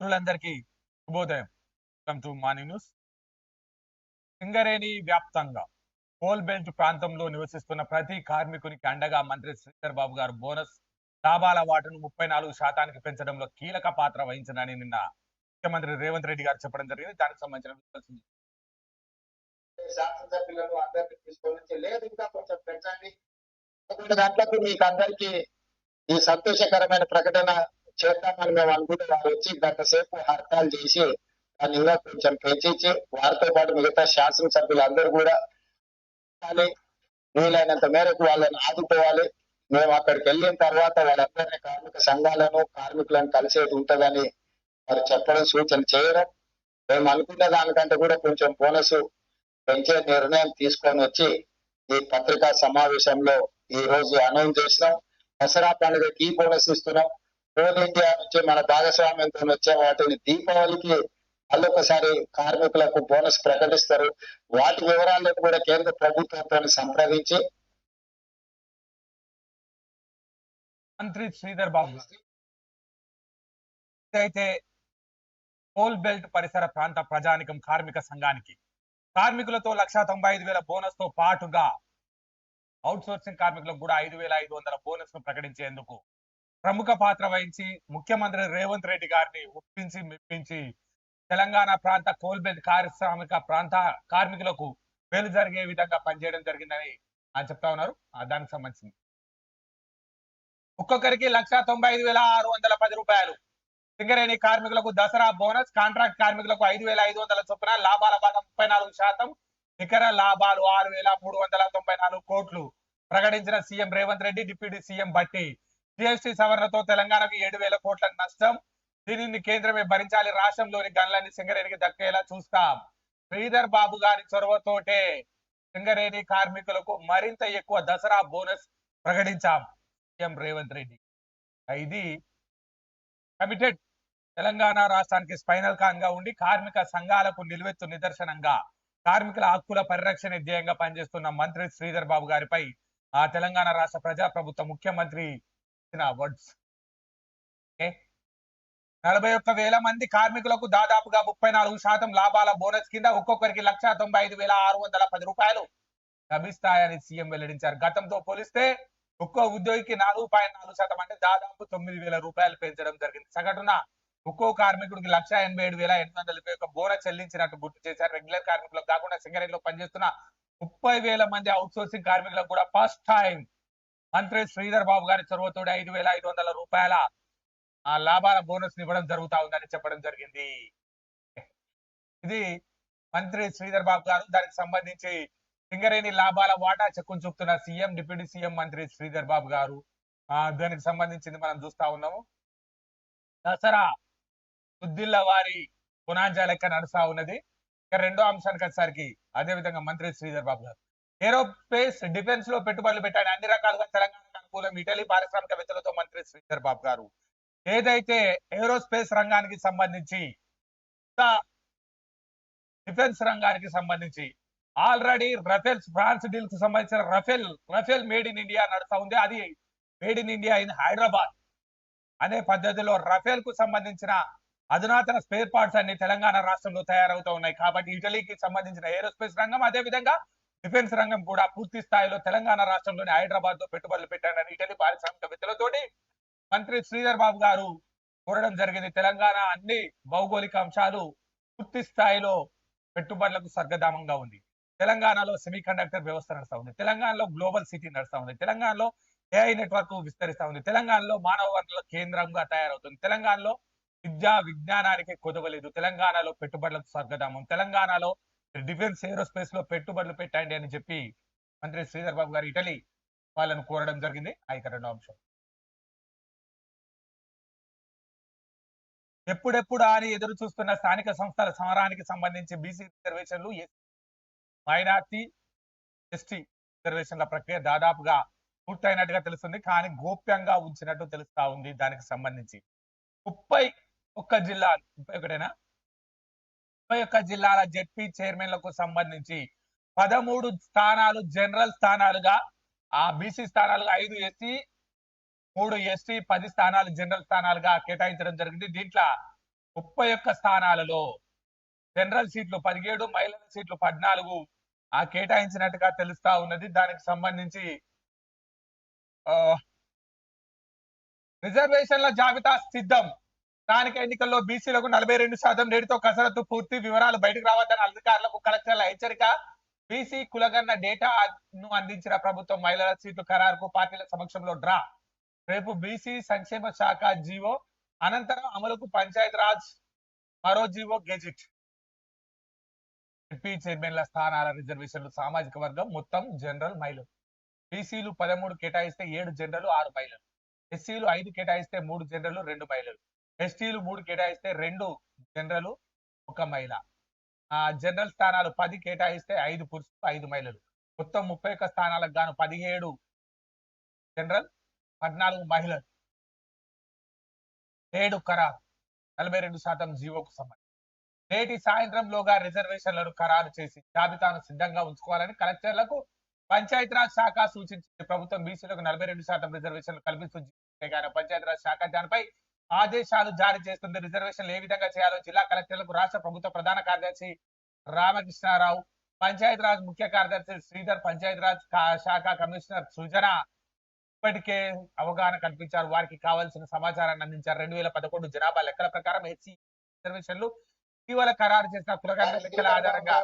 మిత్రులందరికీ శుభోదయం. Welcome to morning news. Singareni వ్యాప్తంగా కోల్ బెల్ట్ ప్రాంతంలో నివసిస్తున్న ప్రతి కార్మికునికి అండగా మంత్రి శ్రీధర్ బాబు గారు బోనస్. లాభాల వాటాను ముప్పై నాలుగు శాతానికి పెంచడంలో కీలక పాత్ర వహించనని నిన్న ముఖ్యమంత్రి రేవంత్ రెడ్డి గారు చెప్పడం జరిగింది. దానికి సంబంధించిన details శాసనసభ్యులను అందరినీ తీసుకొని లేదు ఇంకా కొంచెం పెంచండి. పదకొండు మీకు అందరికి ఈ సంతోషకరమైన ప్రకటన చేద్దామని మేము అనుకుంటే వారు వచ్చి గంట సేపు హర్తాలు చేసి దాన్ని ఇంకా కొంచెం పెంచేసి వారితో పాటు మిగతా శాసనసభ్యులు అందరూ కూడా వీలైనంత మేరకు వాళ్ళని ఆదుకోవాలి. మేము అక్కడికి వెళ్ళిన తర్వాత వాళ్ళందరినీ కార్మిక సంఘాలను కార్మికులను కలిసేది ఉంటుందని వారు చెప్పడం సూచన చేయడం. మేము అనుకున్న దానికంటే కూడా కొంచెం బోనస్ పెంచే నిర్ణయం తీసుకొని వచ్చి ఈ పత్రికా సమావేశంలో ఈ రోజు అనౌన్స్ చేసినాం దసరా పండుగకి ఈ బోనస్ ఇస్తున్నాం. కోల్ ఇండియా నుంచి మన భాగస్వామ్యంతో వచ్చే వాటిని దీపావళికి మళ్ళొకసారి కార్మికులకు బోనస్ ప్రకటిస్తారు. వాటి వివరాలను కూడా కేంద్ర ప్రభుత్వంతో సంప్రదించి మంత్రి శ్రీధర్ బాబు అయితే కోల్ బెల్ట్ పరిసర ప్రాంత ప్రజానికం కార్మిక సంఘానికి కార్మికులతో లక్ష తొంభై ఐదు వేల బోనస్తో పాటుగా అవుట్ సోర్సింగ్ కార్మికులకు కూడా ఐదు వేల ఐదు వందల బోనస్ను ప్రకటించేందుకు ప్రముఖ పాత్ర వహించి ముఖ్యమంత్రి రేవంత్ రెడ్డి గారిని ఒప్పించి మెప్పించి తెలంగాణ ప్రాంత కోల్బెల్ట్ పారిశ్రామిక ప్రాంత కార్మికులకు మేలు జరిగే విధంగా పనిచేయడం జరిగిందని ఆయన చెప్తా ఉన్నారు. దానికి సంబంధించింది. ఒక్కొక్కరికి లక్ష తొంభై ఐదు వేల ఆరు వందల పది రూపాయలు. సింగరేణి కార్మికులకు దసరా బోనస్ కాంట్రాక్ట్ కార్మికులకు ఐదు వేల ఐదు వందల చొప్పున లాభాల భాగం ముప్పై నాలుగు శాతం నికర లాభాలు ఆరు వేల మూడు వందల తొంభై నాలుగు కోట్లు. ప్రకటించిన CM Revanth Reddy deputy CM Bhatti GST సవరణతో తెలంగాణకు ఏడు వేల కోట్ల నష్టం. దీనిని కేంద్రమే భరించాలి. రాష్ట్రంలోని గన్లన్నీ సింగరేణికి దక్కేలా చూస్తాం. శ్రీధర్ బాబు గారి చొరవతోటే సింగరేణి కార్మికులకు మరింత ఎక్కువ దసరా బోనస్ ప్రకటించాం. సీఎం రేవంత్ రెడ్డి. ఇది కమిటెడ్ తెలంగాణ రాష్ట్రానికి స్పైనల్ కాన్గా ఉండి కార్మిక సంఘాలకు నిలువెత్తు నిదర్శనంగా కార్మికుల హక్కుల పరిరక్షణ ధ్యేయంగా పనిచేస్తున్న మంత్రి శ్రీధర్ బాబు గారిపై ఆ తెలంగాణ రాష్ట్ర ప్రజా ప్రభుత్వ ముఖ్యమంత్రి ఇచ్చిన నలభై ఒక్క వేల మంది కార్మికులకు దాదాపుగా ముప్పై నాలుగు శాతం లాభాల బోనస్ కింద ఒక్కొక్కరికి లక్ష తొంభై ఐదు వేల ఆరు వందల పది రూపాయలు లభిస్తాయని సీఎం వెల్లడించారు. గతంతో పోలిస్తే ఒక్కో ఉద్యోగికి నాలుగు పాయింట్ నాలుగు శాతం అంటే దాదాపు తొమ్మిది వేల రూపాయలు పెంచడం జరిగింది. సగటున ఒక్కో కార్మికుడికి లక్ష ఎనభై ఏడు వేల ఎనిమిది వందల ఒక బోనస్ చెల్లించినట్టు గుర్తు చేశారు. రెగ్యులర్ కార్మికులకు కాకుండా సింగరేణిలో పనిచేస్తున్న ముప్పై వేల మంది అవుట్ సోర్సింగ్ కార్మికులకు కూడా ఫస్ట్ టైం మంత్రి శ్రీధర్ బాబు గారి చొరవతోడి ఐదు వేల ఐదు వందల రూపాయల ఆ లాభాల బోనస్ ఇవ్వడం జరుగుతా ఉందని చెప్పడం జరిగింది. ఇది మంత్రి శ్రీధర్ బాబు గారు దానికి సంబంధించి సింగరేణి లాభాల వాటా చెక్కును చూపుతున్న సీఎం డిప్యూటీ సీఎం మంత్రి శ్రీధర్ బాబు గారు. ఆ దానికి సంబంధించింది మనం చూస్తా ఉన్నాము. దసరా బుద్ధిల్ల వారి పునాంజా లెక్క నడుస్తా ఉన్నది. ఇక రెండో అంశానికి వచ్చేసరికి అదే విధంగా మంత్రి శ్రీధర్ బాబు గారు. ఏరోస్పేస్ డిఫెన్స్లో పెట్టుబడులు పెట్టాడు. అన్ని రకాలుగా తెలంగాణకు అనుకూలం. ఇటలీ పారిశ్రామికవేత్తలతో మంత్రి శ్రీధర్ బాబు గారు. ఏదైతే ఏరోస్పేస్ రంగానికి సంబంధించి డిఫెన్స్ రంగానికి సంబంధించి ఆల్రెడీ రఫేల్ ఫ్రాన్స్ డీల్కు సంబంధించిన Rafale Rafale made in India నడుస్తా ఉంది. అది made in India in Hyderabad అనే పద్ధతిలో రఫేల్కు సంబంధించిన అధునాతన స్పేర్ పార్ట్స్ అన్ని తెలంగాణ రాష్ట్రంలో తయారవుతూ ఉన్నాయి. కాబట్టి ఇటలీకి సంబంధించిన ఏరోస్పేస్ రంగం అదే విధంగా డిఫెన్స్ రంగం కూడా పూర్తి స్థాయిలో తెలంగాణ రాష్ట్రంలోని హైదరాబాద్లో పెట్టుబడులు పెట్టారని ఇటలీ పారిశ్రామికవేత్తలతోటి మంత్రి శ్రీధర్ బాబు గారు కోరడం జరిగింది. తెలంగాణ అన్ని భౌగోళిక అంశాలు పూర్తి స్థాయిలో పెట్టుబడులకు స్వర్గధామంగా ఉంది. తెలంగాణలో సెమీ కండక్టర్ వ్యవస్థ నడుస్తా ఉంది. తెలంగాణలో గ్లోబల్ సిటీ నడుస్తా ఉంది. తెలంగాణలో ఏఐ నెట్వర్క్ విస్తరిస్తా ఉంది. తెలంగాణలో మానవ వనరుల కేంద్రంగా తయారవుతుంది. తెలంగాణలో విద్యా విజ్ఞానానికి కొదవలేదు. తెలంగాణలో పెట్టుబడులకు స్వర్గధామం తెలంగాణలో డిఫెన్స్ ఏరోస్పేస్లో పెట్టుబడులు పెట్టండి అని చెప్పి మంత్రి శ్రీధర్ బాబు గారు ఇటలీ వాళ్ళను కోరడం జరిగింది. ఆ ఇక రెండో అంశం. ఎప్పుడెప్పుడు అని ఎదురు చూస్తున్న స్థానిక సంస్థల సమరానికి సంబంధించి బీసీ రిజర్వేషన్లు మైనార్టీ ఎస్టీ రిజర్వేషన్ల ప్రక్రియ దాదాపుగా పూర్తయినట్టుగా తెలుస్తుంది. కానీ గోప్యంగా ఉంచినట్టు తెలుస్తా ఉంది. దానికి సంబంధించి ముప్పై ఒక్క జిల్లా ముప్పై ఒకటేనా? ముప్పై ఒక్క జిల్లాల జడ్పీ చైర్మన్లకు సంబంధించి పదమూడు స్థానాలు జనరల్ స్థానాలుగా ఆ బీసీ స్థానాలుగా ఐదు ఎస్సీ మూడు ఎస్టీ పది స్థానాలు జనరల్ స్థానాలుగా కేటాయించడం జరిగింది. దీంట్లో ముప్పై ఒక్క స్థానాలలో జనరల్ సీట్లు పదిహేడు మహిళల సీట్లు పద్నాలుగు ఆ కేటాయించినట్టుగా తెలుస్తా ఉన్నది. దానికి సంబంధించి రిజర్వేషన్ల జాబితా సిద్ధం. స్థానిక ఎన్నికల్లో బీసీలకు నలభై రెండు శాతం రేటుతో కసరత్తు పూర్తి వివరాలు బయటకు రావద్దని అధికారులకు కలెక్టర్ల హెచ్చరిక. బీసీ కులగన్న డేటాను అందించిన ప్రభుత్వం మహిళల సీట్లు ఖరారుకు పార్టీల సమక్షంలో డ్రా. రేపు బీసీ సంక్షేమ శాఖ జీవో అనంతరం అమలుకు పంచాయత్ రాజ్ మరో జీవో గెజిట్. ఎంపీ చైర్మన్ల స్థానాల రిజర్వేషన్లు సామాజిక వర్గం మొత్తం జనరల్ మహిళలు బీసీలు పదమూడు కేటాయిస్తే ఏడు జనరల్ ఆరు మహిళలు ఎస్సీలు ఐదు కేటాయిస్తే మూడు జనరల్ రెండు మహిళలు ఎస్టీలు మూడు కేటాయిస్తే రెండు జనరల్ ఒక మహిళ. ఆ జనరల్ స్థానాలు పది కేటాయిస్తే ఐదు పురుషులు ఐదు మహిళలు. మొత్తం ముప్పై ఒక్క స్థానాలకు గాను పదిహేడు జనరల్ పద్నాలుగు మహిళలు. ఏడు ఖరారు. నలభై రెండు శాతం జీవోకు సంబంధించి. నేటి సాయంత్రంలోగా రిజర్వేషన్లను ఖరారు చేసి జాబితాను సిద్ధంగా ఉంచుకోవాలని కలెక్టర్లకు పంచాయతీరాజ్ శాఖ సూచించింది. ప్రభుత్వం బీసీలకు నలభై రెండు శాతం రిజర్వేషన్లు కల్పిస్తుంది పంచాయతీరాజ్ శాఖ దానిపై ఆదేశాలు జారీ చేస్తుంది. రిజర్వేషన్లు ఏ విధంగా చేయాలో జిల్లా కలెక్టర్లకు రాష్ట్ర ప్రభుత్వ ప్రధాన కార్యదర్శి రామకృష్ణారావు పంచాయతీరాజ్ ముఖ్య కార్యదర్శి శ్రీధర్ పంచాయతీరాజ్ శాఖ కమిషనర్ సుజన ఇప్పటికే అవగాహన కల్పించారు. వారికి కావాల్సిన సమాచారాన్ని అందించారు. రెండు వేల పదకొండు జనాభా లెక్కల ప్రకారం హెచ్సి రిజర్వేషన్లు ఇటీవల ఖరారు చేసిన కులగన్న లెక్కల ఆధారంగా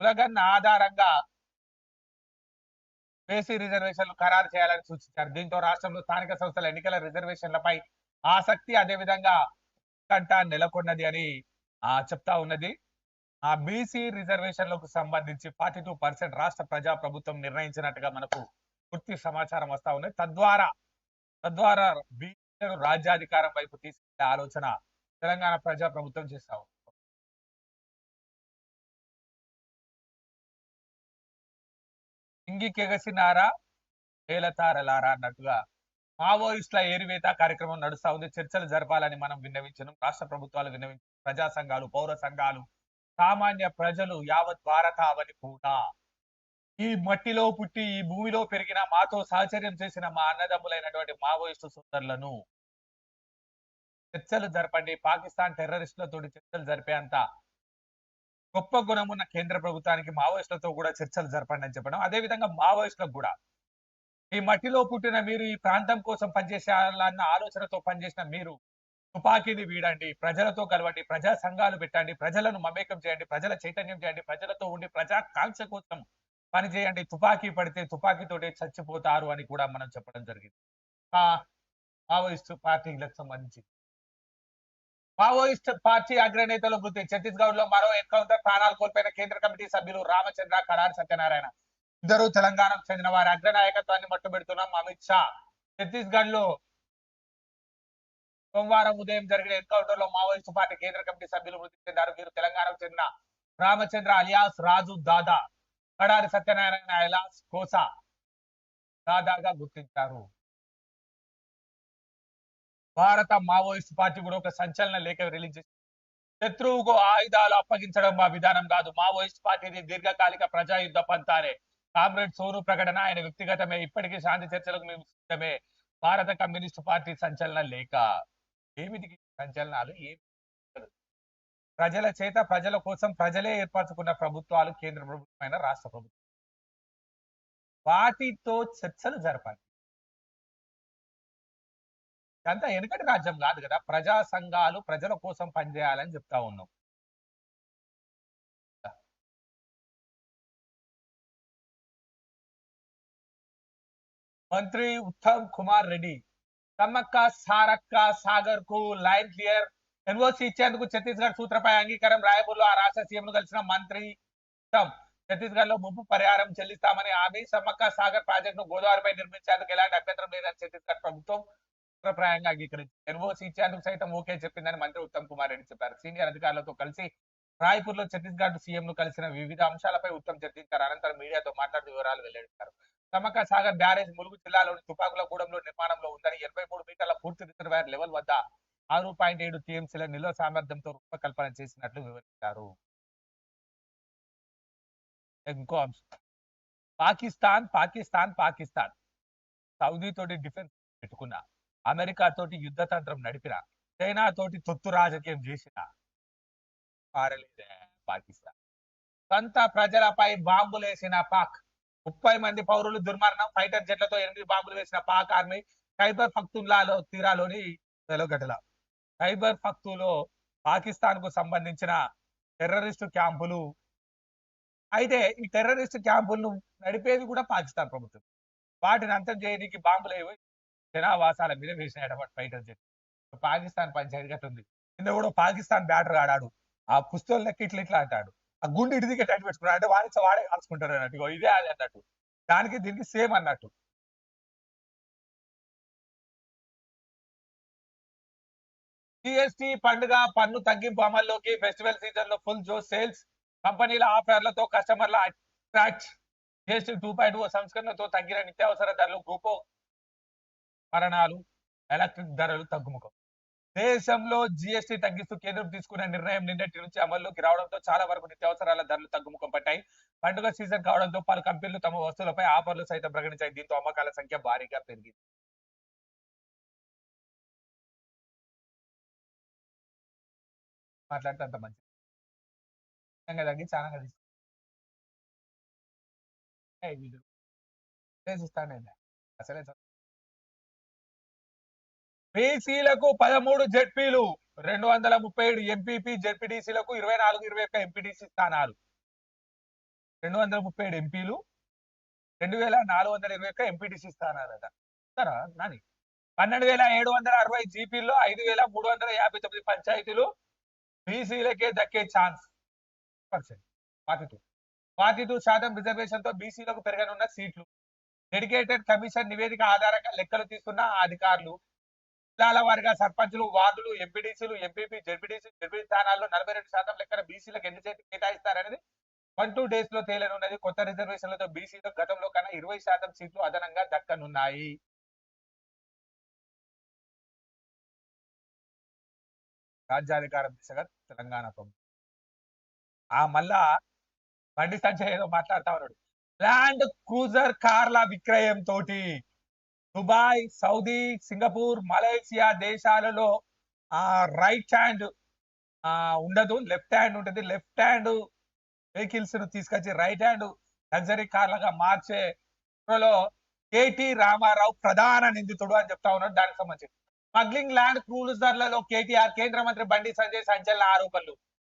కులగన్న ఆధారంగా బేసీ రిజర్వేషన్లు ఖరారు చేయాలని సూచించారు. దీంతో రాష్ట్రంలో స్థానిక సంస్థల ఎన్నికల రిజర్వేషన్లపై ఆసక్తి అదేవిధంగా కంట నెలకొన్నది అని చెప్తా ఉన్నది. ఆ బీసీ రిజర్వేషన్లకు సంబంధించి ఫార్టీ టూ పర్సెంట్ రాష్ట్ర ప్రజా ప్రభుత్వం నిర్ణయించినట్టుగా మనకు పూర్తి సమాచారం వస్తా ఉన్నది. తద్వారా తద్వారా బీసీలను రాజ్యాధికారం వైపు తీసుకెళ్ళే ఆలోచన తెలంగాణ ప్రజా ప్రభుత్వం చేస్తా ఉంది. ఇంగికెగసినారా ఏలతారలారా అన్నట్టుగా మావోయిస్టుల ఏరివేత కార్యక్రమం నడుస్తా ఉంది. చర్చలు జరపాలని మనం విన్నవించను. రాష్ట్ర ప్రభుత్వాలు విన్నవించు ప్రజా సంఘాలు పౌర సంఘాలు సామాన్య ప్రజలు యావత్ భారతావని కూడా ఈ మట్టిలో పుట్టి ఈ భూమిలో పెరిగిన మాతో సహచర్యం చేసిన మా అన్నదమ్ములైనటువంటి మావోయిస్టు సోదరులను చర్చలు జరపండి. పాకిస్తాన్ టెర్రరిస్టులతో చర్చలు జరిపేంత గొప్ప గుణం ఉన్న కేంద్ర ప్రభుత్వానికి మావోయిస్టులతో కూడా చర్చలు జరపండి అని చెప్పడం. అదే విధంగా మావోయిస్టులకు కూడా. ఈ మట్టిలో పుట్టిన మీరు ఈ ప్రాంతం కోసం పనిచేసేయాలన్న ఆలోచనతో పనిచేసిన మీరు తుపాకీని వీడండి ప్రజలతో కలవండి ప్రజా సంఘాలు పెట్టండి ప్రజలను మమేకం చేయండి ప్రజల చైతన్యం చేయండి ప్రజలతో ఉండి ప్రజా కాంక్ష కోసం పనిచేయండి తుపాకీ పడితే తుపాకీతోటే చచ్చిపోతారు అని కూడా మనం చెప్పడం జరిగింది. మావోయిస్టు పార్టీలకు సంబంధించి. మావోయిస్ట్ పార్టీ అగ్రనేతలు మృతి ఛత్తీస్గఢ్లో మరో ఎన్కౌంటర్ ప్రాణాలు కోల్పోయిన కేంద్ర కమిటీ సభ్యులు రామచంద్ర కడారి సత్యనారాయణ. ఇద్దరు తెలంగాణకు చెందిన వారి అగ్రనాయకత్వాన్ని మట్టుబెడుతున్నాం అమిత్ షా. ఛత్తీస్గఢ్లో సోమవారం ఉదయం జరిగిన ఎన్కౌంటర్లో మావోయిస్టు పార్టీ కేంద్ర కమిటీ సభ్యులు మృతి చెందారు. వీరు తెలంగాణకు చెందిన రామచంద్ర అలియాస్ రాజు దాదా కడారి సత్యనారాయణ అలియాస్ కోసా దాదాగా గుర్తించారు. భారత మావోయిస్ట్ పార్టీ కూడా ఒక సంచలన లేఖ రిలీజ్ చేసింది. శత్రువుకు ఆయుధాలు అప్పగించడం మా విధానం కాదు. మావోయిస్ట్ పార్టీది దీర్ఘకాలిక ప్రజా యుద్ధ పంతానే కామ్రేడ్ సోను ప్రకటన ఆయన వ్యక్తిగతమే. ఇప్పటికీ శాంతి చర్చలకు మేము సిద్ధమే. భారత కమ్యూనిస్ట్ పార్టీ సంచలన లేఖ. ఏమిటి సంచలనాలు? ఏమి ప్రజల చేత ప్రజల కోసం ప్రజలే ఏర్పరచుకున్న ప్రభుత్వాలు కేంద్ర ప్రభుత్వమైన రాష్ట్ర ప్రభుత్వం వాటితో చర్చలు జరపాలి. ఇదంతా వెనకటి రాజ్యం కాదు కదా. ప్రజా సంఘాలు ప్రజల కోసం పనిచేయాలని చెప్తా ఉన్నాం. మంత్రి ఉత్తమ్ కుమార్ రెడ్డి సమ్మక్క సారక్క సాగర్కు లైన్ క్లియర్. ఎన్ఓసి ఇచ్చేందుకు ఛత్తీస్గఢ్ సూత్రపై అంగీకారం రాయపూర్లో ఆ రాష్ట్ర సీఎం కలిసిన మంత్రి ఉత్తమ్ ఛత్తీస్గఢ్లో ముప్పు పరిహారం చెల్లిస్తామని హామీ సమ్మక్క సాగర్ ప్రాజెక్ట్ను గోదావరిపై నిర్మించేందుకు ఎలాంటి అభ్యంతరం లేదని ఛత్తీస్గఢ్ ప్రభుత్వం సూత్రప్రాయంగా అంగీకరించింది ఎన్ఓసి ఇచ్చేందుకు సైతం ఓకే చెప్పిందని మంత్రి ఉత్తమ్ కుమార్ రెడ్డి చెప్పారు. సీనియర్ అధికారులతో కలిసి రాయ్పూర్లో ఛత్తీస్గఢ్ సీఎం ను కలిసిన వివిధ అంశాలపై ఉత్తమ్ చర్చించారు అనంతరం మీడియాతో మాట్లాడుతూ వివరాలు వెల్లడించారు. సమ్మక్క సాగర్ బ్యారేజ్ ములుగు జిల్లాలోని తుపాకుల గూడెంలో నిర్మాణంలో ఉందని ఎనభై మూడు మీటర్ల పూర్తి రిజర్వాయర్ లెవెల్ వద్ద ఆరు పాయింట్ ఏడు టీఎంసీల నిల్వ సామర్థ్యంతో రూపకల్పన చేసినట్లు వివరించారు. ఇంకో అంశం. పాకిస్తాన్ పాకిస్తాన్ పాకిస్తాన్. సౌదీ తోటి డిఫెన్స్ పెట్టుకున్న అమెరికా తోటి యుద్ధ తంత్రం నడిపిన చైనా తోటి తొత్తు రాజకీయం చేసిన పారలేదే పాకిస్తాన్. సొంత ప్రజలపై బాంబులేసిన పాక్ ముప్పై మంది పౌరులు దుర్మరణం ఫైటర్ జెట్లతో ఎనిమిది బాంబులు వేసిన పాక్ ఆర్మీ ఖైబర్ ఫక్తుల్లాలో తీరాలోని ఘటన ఖైబర్ ఫక్తులో పాకిస్తాన్కు సంబంధించిన టెర్రరిస్టు క్యాంపులు. అయితే ఈ టెర్రరిస్ట్ క్యాంపులను నడిపేది కూడా పాకిస్తాన్ ప్రభుత్వం. వాటిని అంతం చేయడానికి బాంబులు ఏవి జనావాసాల మీద వేసినాడు ఫైటర్ జెట్. పాకిస్తాన్ పంచాయతీ గట్టు ఉంది. కింద కూడా పాకిస్తాన్ బ్యాటర్ ఆడాడు. ఆ పుస్తకం లెక్క ఇట్లా ఇట్లా అంటాడు. ఆ గుండె ఇడిదిగా టైట్ పెట్టుకున్నాడు. అంటే వాడి వాడే కాల్చుకుంటారు అన్నట్టు. ఇదే అది అన్నట్టు. దానికి దీనికి సేమ్ అన్నట్టు. జిఎస్టి పండుగ పన్ను తగ్గింపు అమల్లోకి ఫెస్టివల్ సీజన్లో ఫుల్ జోస్ సేల్స్. కంపెనీల ఆఫర్లతో కస్టమర్ల attract. GST two point o సంస్కరణతో తగ్గిన నిత్యావసర ధరలు గ్రూపో మరణాలు ఎలక్ట్రిక్ ధరలు తగ్గుముఖం. దేశంలో జిఎస్టి తగ్గిస్తూ కేంద్రం తీసుకున్న నిర్ణయం నిన్నటి నుంచి అమల్లోకి రావడంతో చాలా వరకు నిత్యావసరాల ధరలు తగ్గుముఖం పట్టాయి పండుగ సీజన్ కావడంతో పలు కంపెనీలు తమ వస్తువులపై ఆఫర్లు సైతం ప్రకటించాయి. దీంతో అమ్మకాల సంఖ్య భారీగా పెరిగింది. మాట్లాడితే అంత మంచిది. తగ్గి చాలా కలిసి అసలే బీసీలకు పదమూడు జడ్పీలు రెండు వందల ముప్పై ఏడు ఎంపీపీ జెడ్పీటీసీలకు ఇరవై నాలుగు ఇరవై ఒక్క ఎంపీటీసీ స్థానాలు. రెండు వందల ముప్పై ఏడు ఎంపీలు రెండు వేల నాలుగు వందల ఇరవై ఒక్క ఎంపీటీసీ స్థానాలట. సరే నాని. పన్నెండు వేల ఏడు వందల అరవై జీపీల్లో ఐదు వేల మూడు వందల యాభై తొమ్మిది పంచాయతీలు బీసీలకే దక్కే chance. Percent forty two forty two శాతం రిజర్వేషన్తో బీసీలకు పెరగనున్న సీట్లు. డెడికేటెడ్ కమిషన్ నివేదిక ఆధారంగా లెక్కలు తీసుకున్న అధికారులు జిల్లాల వారిగా సర్పంచులు వార్డులు ఎంపీడీసీలు ఎంపీపీ జెడ్పీటీసీ జెడ్పీ స్థానాల్లో నలభై రెండు శాతం లెక్కన బీసీలకు ఎన్ని చేతి కేటాయిస్తారనేది వన్ టూ డేస్లో తేలనున్నది. కొత్త రిజర్వేషన్లతో బీసీలో గతంలో కన్నా ఇరవై శాతం సీట్లు అదనంగా దక్కనున్నాయి. రాజ్యాధికారం దిశగా తెలంగాణ ప్రభుత్వం. ఆ మళ్ళా బండి సంజయ్ ఏదో మాట్లాడతా ఉన్నాడు ల్యాండ్ క్రూజర్ కార్ల విక్రయం తోటి దుబాయ్ సౌదీ సింగపూర్ మలేషియా దేశాలలో ఆ రైట్ హ్యాండ్ ఉండదు. లెఫ్ట్ హ్యాండ్ ఉంటుంది. లెఫ్ట్ హ్యాండ్ వెహికల్స్ను తీసుకొచ్చి రైట్ హ్యాండ్ లగ్జరీ కార్లుగా మార్చే లో కేటీ రామారావు ప్రధాన నిందితుడు అని చెప్తా ఉన్నాడు దానికి సంబంధించి. స్మగ్లింగ్ ల్యాండ్ క్రూజర్లలో కేటీఆర్ కేంద్ర మంత్రి బండి సంజయ్ సంచలన ఆరోపణలు.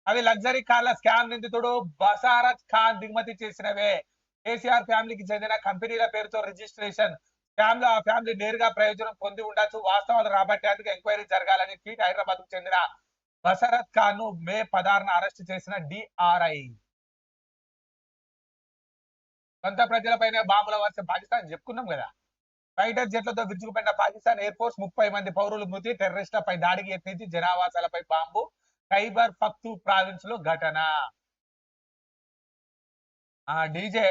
అవి లగ్జరీ కార్ల స్కామ్ నిందితుడు బసారత్ ఖాన్ దిగుమతి చేసినవే. కేసీఆర్ ఫ్యామిలీకి చెందిన కంపెనీల పేరుతో రిజిస్ట్రేషన్ ఫ్యామిలీ ఆ ఫ్యామిలీ నేరుగా ప్రయోజనం పొంది ఉండొచ్చు. వాస్తవాలు రాబట్టేందుకు ఎంక్వైరీ జరగాలని ఫీట్ హైదరాబాద్కు చెందిన బసరత్ ఖాన్ను మే పదహారున అరెస్ట్ చేసిన డిఆర్ఐ. సొంత ప్రజలపైనే బాంబుల వర్షం పాకిస్తాన్ చెప్పుకున్నాం కదా. ఫైటర్ జెట్లతో విరుచుకుపడిన పాకిస్తాన్ ఎయిర్ ఫోర్స్ ముప్పై మంది పౌరులు మృతి టెర్రరిస్టులపై దాడికి యత్నించి జనావాసాలపై బాంబు ఖైబర్ ఫక్తు ప్రావిన్స్లో ఘటన డీజే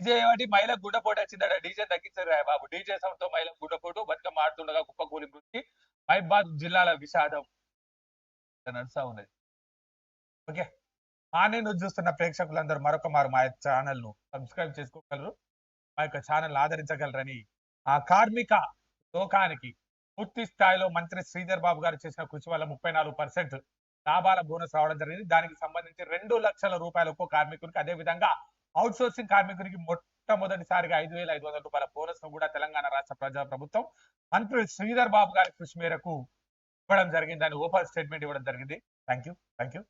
డీజే ఏమిటి మహిళ గుడ్డపోటు వచ్చిందట. డీజే తగ్గించారు బాబు. డీజే సౌండ్తో మహిళ గుడ్డపోటు బతుకమ్మ ఆడుతుండగా కుప్పకూలి మృతి మహిబాద్ జిల్లాల విషాదం నడుస్తా ఉన్నది ఓకే. మార్నింగ్ నువ్వు చూస్తున్న ప్రేక్షకులందరూ మరొక మారు మా ఛానల్ను సబ్స్క్రైబ్ చేసుకోగలరు. మా యొక్క ఛానల్ ఆదరించగలరని ఆ కార్మిక లోకానికి పూర్తి స్థాయిలో మంత్రి శ్రీధర్ బాబు గారు చేసిన కృషి వల్ల ముప్పై నాలుగు పర్సెంట్ లాభాల బోనస్ రావడం జరిగింది. దానికి సంబంధించి రెండు లక్షల రూపాయలు కార్మికునికి అదే విధంగా అవుట్ సోర్సింగ్ కార్మికునికి మొట్టమొదటిసారిగా ఐదు వేల ఐదు వందల రూపాయల బోనస్ను కూడా తెలంగాణ రాష్ట్ర ప్రజా ప్రభుత్వం మంత్రి శ్రీధర్ బాబు గారి కృషి మేరకు ఇవ్వడం జరిగింది అని ఓపెన్ స్టేట్మెంట్ ఇవ్వడం జరిగింది. Thank you thank you